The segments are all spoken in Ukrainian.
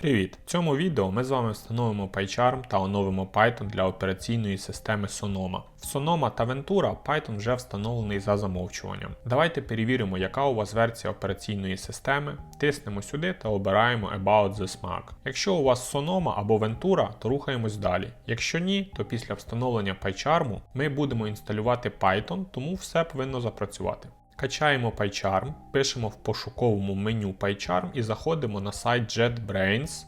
Привіт! В цьому відео ми з вами встановимо PyCharm та оновимо Python для операційної системи Sonoma. В Sonoma та Ventura Python вже встановлений за замовчуванням. Давайте перевіримо, яка у вас версія операційної системи, тиснемо сюди та обираємо About this Mac. Якщо у вас Sonoma або Ventura, то рухаємось далі. Якщо ні, то після встановлення PyCharm ми будемо інсталювати Python, тому все повинно запрацювати. Качаємо PyCharm, пишемо в пошуковому меню PyCharm і заходимо на сайт JetBrains.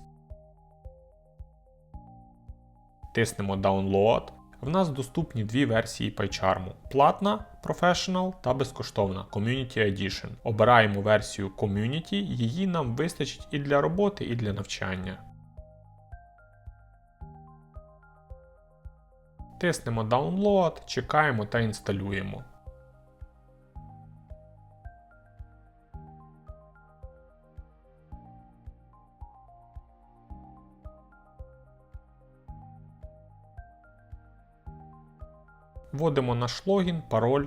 Тиснемо Download. В нас доступні дві версії PyCharm: платна Professional та безкоштовна Community Edition. Обираємо версію Community, її нам вистачить і для роботи, і для навчання. Тиснемо Download, чекаємо та інсталюємо. Вводимо наш логін, пароль.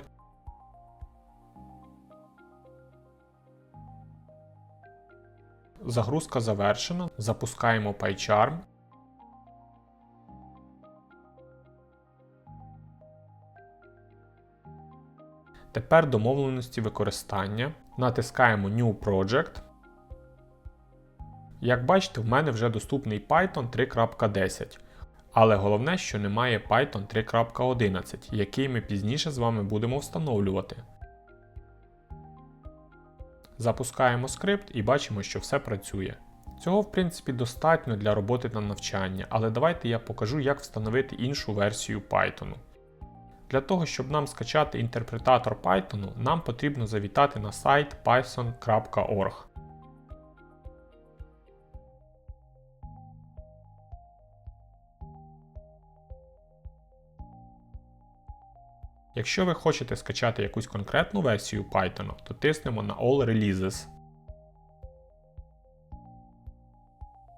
Загрузка завершена. Запускаємо PyCharm. Тепер домовленості використання. Натискаємо New Project. Як бачите, в мене вже доступний Python 3.10. Але головне, що немає Python 3.11, який ми пізніше з вами будемо встановлювати. Запускаємо скрипт і бачимо, що все працює. Цього, в принципі, достатньо для роботи та навчання, але давайте я покажу, як встановити іншу версію Python. Для того, щоб нам скачати інтерпретатор Python, нам потрібно завітати на сайт python.org. Якщо ви хочете скачати якусь конкретну версію Python, то тиснемо на All Releases.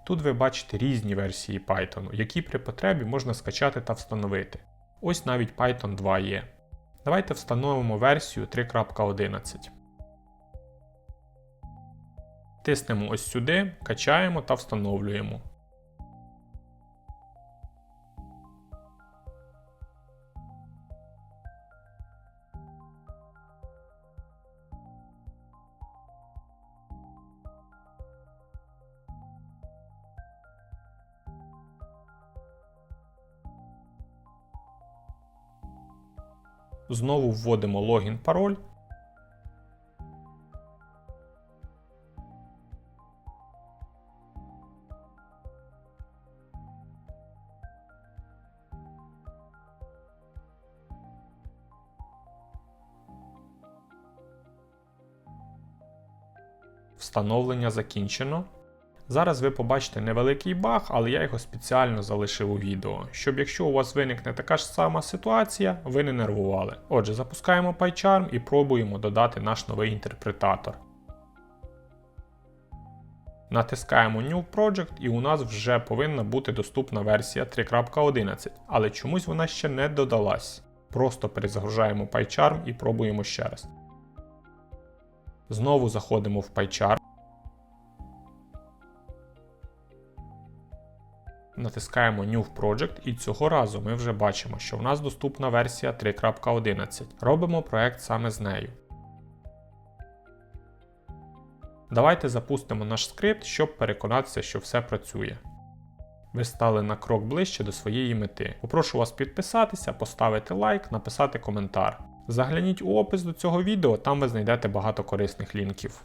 Тут ви бачите різні версії Python, які при потребі можна скачати та встановити. Ось навіть Python 2 є. Давайте встановимо версію 3.11. Тиснемо ось сюди, качаємо та встановлюємо. Знову вводимо логін пароль. Встановлення закінчено. Зараз ви побачите невеликий баг, але я його спеціально залишив у відео, щоб якщо у вас виникне така ж сама ситуація, ви не нервували. Отже, запускаємо PyCharm і пробуємо додати наш новий інтерпретатор. Натискаємо New Project і у нас вже повинна бути доступна версія 3.11, але чомусь вона ще не додалась. Просто перезагружаємо PyCharm і пробуємо ще раз. Знову заходимо в PyCharm. Натискаємо New Project і цього разу ми вже бачимо, що в нас доступна версія 3.11. Робимо проект саме з нею. Давайте запустимо наш скрипт, щоб переконатися, що все працює. Ви стали на крок ближче до своєї мети. Попрошу вас підписатися, поставити лайк, написати коментар. Загляніть у опис до цього відео, там ви знайдете багато корисних лінків.